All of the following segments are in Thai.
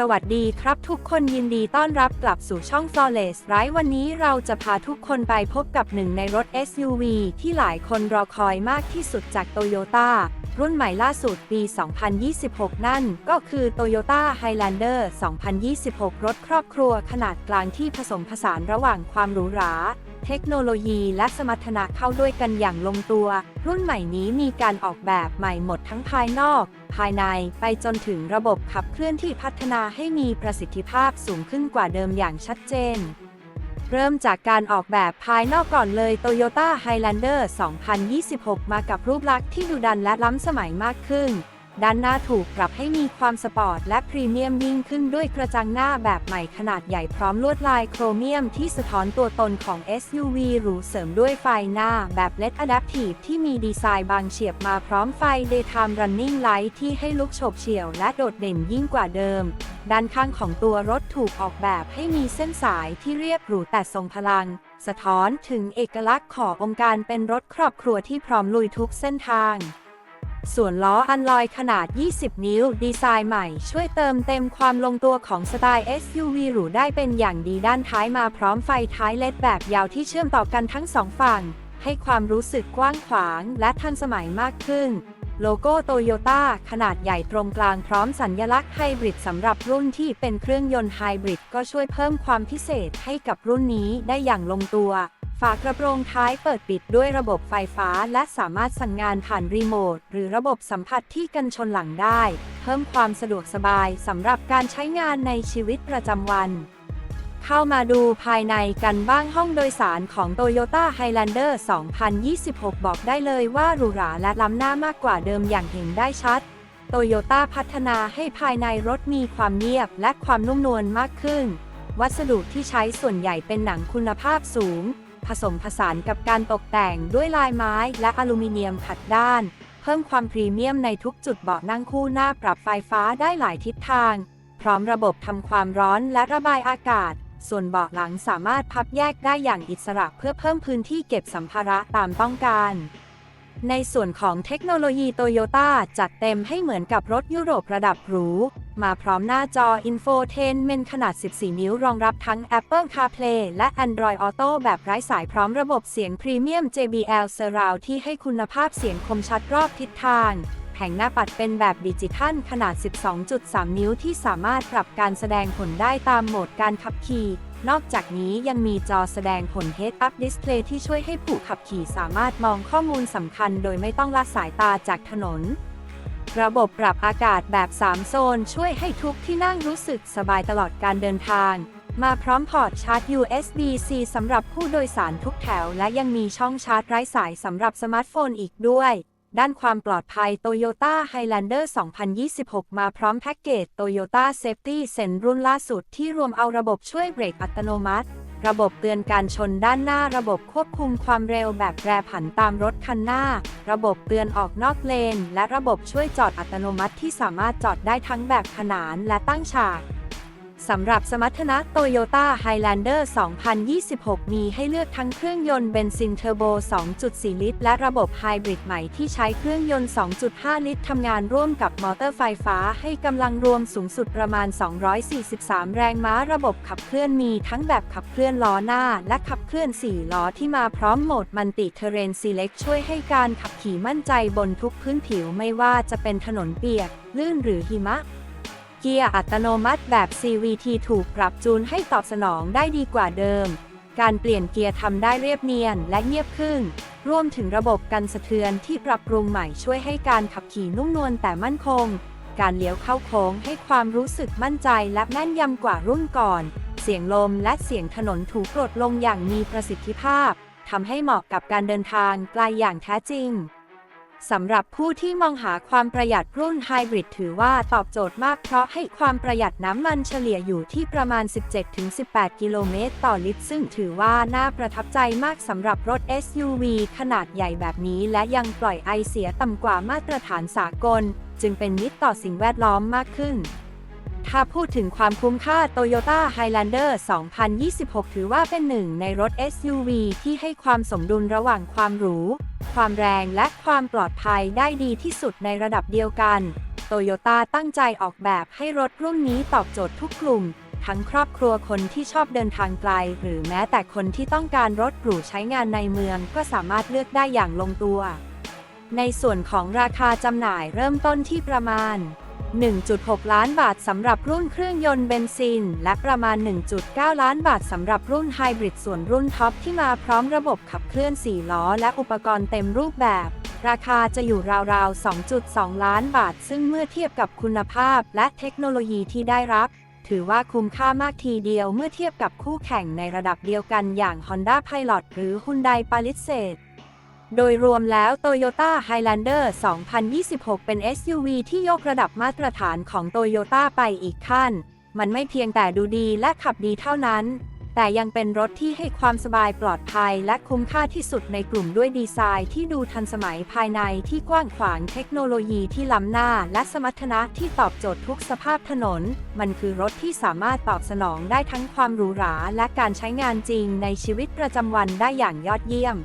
สวัสดีครับทุกคนยินดีต้อนรับกลับสู่ช่อง Flawless ไร้วันนี้เราจะพาทุกคนไปพบกับหนึ่งในรถ SUV ที่หลายคนรอคอยมากที่สุดจาก Toyota รุ่นใหม่ล่าสุดปี 2026 นั่นก็คือ Toyota Highlander 2026 รถครอบครัวขนาดกลางที่ผสมผสานระหว่างความหรูหรา เทคโนโลยีและสมรรถนะเข้าด้วยกันอย่างลงตัว รุ่นใหม่นี้มีการออกแบบใหม่หมดทั้งภายนอก ภายในไปจนถึงระบบขับเคลื่อนที่พัฒนาให้มีประสิทธิภาพสูงขึ้นกว่าเดิมอย่างชัดเจน เริ่มจากการออกแบบภายนอกก่อนเลย Toyota Highlander 2026 มากับรูปลักษณ์ที่ดูดันและล้ำสมัยมากขึ้น ด้านหน้าถูกปรับให้มีความสปอร์ตและพรีเมียมยิ่งขึ้นด้วยกระจังหน้าแบบใหม่ขนาดใหญ่พร้อมลวดลายโครเมียมที่สะท้อนตัวตนของ SUV หรูเสริมด้วยไฟหน้าแบบ LED Adaptive ที่มีดีไซน์บางเฉียบมาพร้อมไฟ Daytime Running Light ที่ให้ลุกโฉบเฉี่ยวและโดดเด่นยิ่งกว่าเดิม ด้านข้างของตัวรถถูกออกแบบให้มีเส้นสายที่เรียบหรูแต่ทรงพลัง สะท้อนถึงเอกลักษณ์ขององค์การเป็นรถครอบครัวที่พร้อมลุยทุกเส้นทาง ส่วนล้ออันลอยขนาด 20 นิ้ว ดีไซน์ใหม่ ช่วยเติมเต็มความลงตัวของสไตล์ SUV หรูได้เป็นอย่างดีด้านท้ายมาพร้อมไฟท้ายเลดแบบยาวที่เชื่อมต่อกันทั้งสองฝั่ง ให้ความรู้สึกกว้างขวางและทันสมัยมากขึ้น โลโก้โตโยต้าขนาดใหญ่ตรงกลางพร้อมสัญญลักษณ์ไฮบริดสำหรับรุ่นที่เป็นเครื่องยนต์ไฮบริดก็ช่วยเพิ่มความพิเศษให้กับรุ่นนี้ได้อย่างลงตัว ฝากระโปรงท้ายเปิดปิดด้วยระบบไฟฟ้าและสามารถสั่งงานผ่านรีโมทหรือระบบสัมผัสที่กันชนหลังได้ เพิ่มความสะดวกสบายสำหรับการใช้งานในชีวิตประจำวัน เข้ามาดูภายในกันบ้างห้องโดยสารของ Toyota Highlander 2026 บอกได้เลยว่าหรูหราและล้ำหน้ามากกว่าเดิมอย่างเห็นได้ชัดโตโยต้าพัฒนาให้ภายในรถมีความเงียบและความนุ่มนวลมากขึ้น วัสดุที่ใช้ส่วนใหญ่เป็นหนังคุณภาพสูง ผสมผสานกับการตกแต่งด้วยลายไม้และอลูมิเนียมขัดด้าน เพิ่มความพรีเมียมในทุกจุดเบาะนั่งคู่หน้าปรับไฟฟ้าได้หลายทิศทาง พร้อมระบบทำความร้อนและระบายอากาศ ส่วนเบาะหลังสามารถพับแยกได้อย่างอิสระเพื่อเพิ่มพื้นที่เก็บสัมภาระตามต้องการในส่วนของเทคโนโลยีโตโยต้าจัดเต็มให้เหมือนกับรถยุโรประดับหรู มาพร้อมหน้าจอ Infotainment ขนาด 14 นิ้วรองรับทั้ง Apple CarPlay และ Android Auto แบบไร้สายพร้อมระบบเสียงพรีเมียม JBL Surround ที่ให้คุณภาพเสียงคมชัดรอบทิศทางแผงหน้าปัดเป็นแบบดิจิทัลขนาด 12.3 นิ้วที่สามารถปรับการแสดงผลได้ตามโหมดการขับขี่ นอกจากนี้ยังมีจอแสดงผล Head-Up Display ที่ช่วยให้ผู้ขับขี่สามารถมองข้อมูลสำคัญโดยไม่ต้องละสายตาจากถนน ระบบปรับอากาศแบบ 3 โซนช่วยให้ทุกที่นั่งรู้สึกสบายตลอดการเดินทาง มาพร้อมพอร์ตชาร์จ USB-C สำหรับผู้โดยสารทุกแถว และยังมีช่องชาร์จไร้สายสำหรับสมาร์ทโฟนอีกด้วย ด้านความปลอดภัย Toyota Highlander 2026 มาพร้อมแพ็กเกจ Toyota Safety Sense รุ่นล่าสุดที่รวมเอาระบบช่วยเบรกอัตโนมัติ ระบบเตือนการชนด้านหน้า ระบบควบคุมความเร็วแบบแปรผันตามรถคันหน้า ระบบเตือนออกนอกเลน และระบบช่วยจอดอัตโนมัติที่สามารถจอดได้ทั้งแบบขนานและตั้งฉาก สำหรับสมรรถนะ Toyota Highlander 2026 มีให้เลือกทั้งเครื่องยนต์เบนซินเทอร์โบ 2.4 ลิตร และระบบไฮบริดใหม่ที่ใช้เครื่องยนต์ 2.5 ลิตรทำงานร่วมกับมอเตอร์ไฟฟ้าให้กำลังรวมสูงสุดประมาณ 243 แรงม้าระบบขับเคลื่อนมีทั้งแบบขับเคลื่อนล้อหน้า และขับเคลื่อน 4 ล้อที่มาพร้อมโหมดมันติเทเรนซีเล็กช่วยให้การขับขี่มั่นใจบนทุกพื้นผิวไม่ว่าจะเป็นถนนเปียก ลื่นหรือหิมะ กียร์อัตโนมัติแบบ CVT ถูกปรับจูนให้ตอบสนองได้ดีกว่าเดิม การเปลี่ยนเกียร์ทำได้เรียบเนียนและเงียบขึ้น รวมถึงระบบกันสะเทือนที่ปรับปรุงใหม่ช่วยให้การขับขี่นุ่มนวลแต่มั่นคง การเลี้ยวเข้าโค้งให้ความรู้สึกมั่นใจและแม่นยำกว่ารุ่นก่อน เสียงลมและเสียงถนนถูกกดลงอย่างมีประสิทธิภาพทำให้เหมาะกับการเดินทางไกลอย่างแท้จริง สำหรับผู้ที่มองหาความประหยัดรุ่นไฮบริดถือว่าตอบโจทย์มากเพราะให้ความประหยัดน้ำมันเฉลี่ยอยู่ที่ประมาณ 17-18 กิโลเมตรต่อลิตร ซึ่งถือว่าน่าประทับใจมากสำหรับรถ SUV ขนาดใหญ่แบบนี้ และยังปล่อยไอเสียต่ำกว่ามาตรฐานสากล จึงเป็นมิตรต่อสิ่งแวดล้อมมากขึ้นถ้าพูดถึงความคุ้มค่า Toyota Highlander 2026 ถือว่าเป็นหนึ่งในรถ SUV ที่ให้ความสมดุลระหว่างความหรู ความแรงและความปลอดภัยได้ดีที่สุดในระดับเดียวกันโตโยต้าตั้งใจออกแบบให้รถรุ่นนี้ตอบโจทย์ทุกกลุ่ม ทั้งครอบครัวคนที่ชอบเดินทางไกล หรือแม้แต่คนที่ต้องการรถหรูใช้งานในเมืองก็สามารถเลือกได้อย่างลงตัว ในส่วนของราคาจำหน่ายเริ่มต้นที่ประมาณ 1.6 ล้านบาทสำหรับรุ่นเครื่องยนต์เบนซิน และประมาณ 1.9 ล้านบาทสำหรับรุ่นไฮบริดส่วนรุ่นท็อปที่มาพร้อมระบบขับเคลื่อน 4 ล้อ และอุปกรณ์เต็มรูปแบบ ราคาจะอยู่ราวๆ 2.2 ล้านบาท ซึ่งเมื่อเทียบกับคุณภาพและเทคโนโลยีที่ได้รับ ถือว่าคุ้มค่ามากทีเดียวเมื่อเทียบกับคู่แข่งในระดับเดียวกันอย่าง Honda Pilot หรือ Hyundai Palisade โดยรวมแล้ว Toyota Highlander 2026 เป็น SUV ที่ยกระดับมาตรฐานของ Toyota ไปอีกขั้น มันไม่เพียงแต่ดูดีและขับดีเท่านั้น แต่ยังเป็นรถที่ให้ความสบายปลอดภัยและคุ้มค่าที่สุดในกลุ่มด้วยดีไซน์ที่ดูทันสมัยภายในที่กว้างขวางเทคโนโลยีที่ล้ำหน้า และสมรรถนะที่ตอบโจทย์ทุกสภาพถนน มันคือรถที่สามารถตอบสนองได้ทั้งความหรูหราและการใช้งานจริงในชีวิตประจำวันได้อย่างยอดเยี่ยม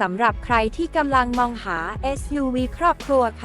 สำหรับใครที่กำลังมองหา SUV ครอบครัวข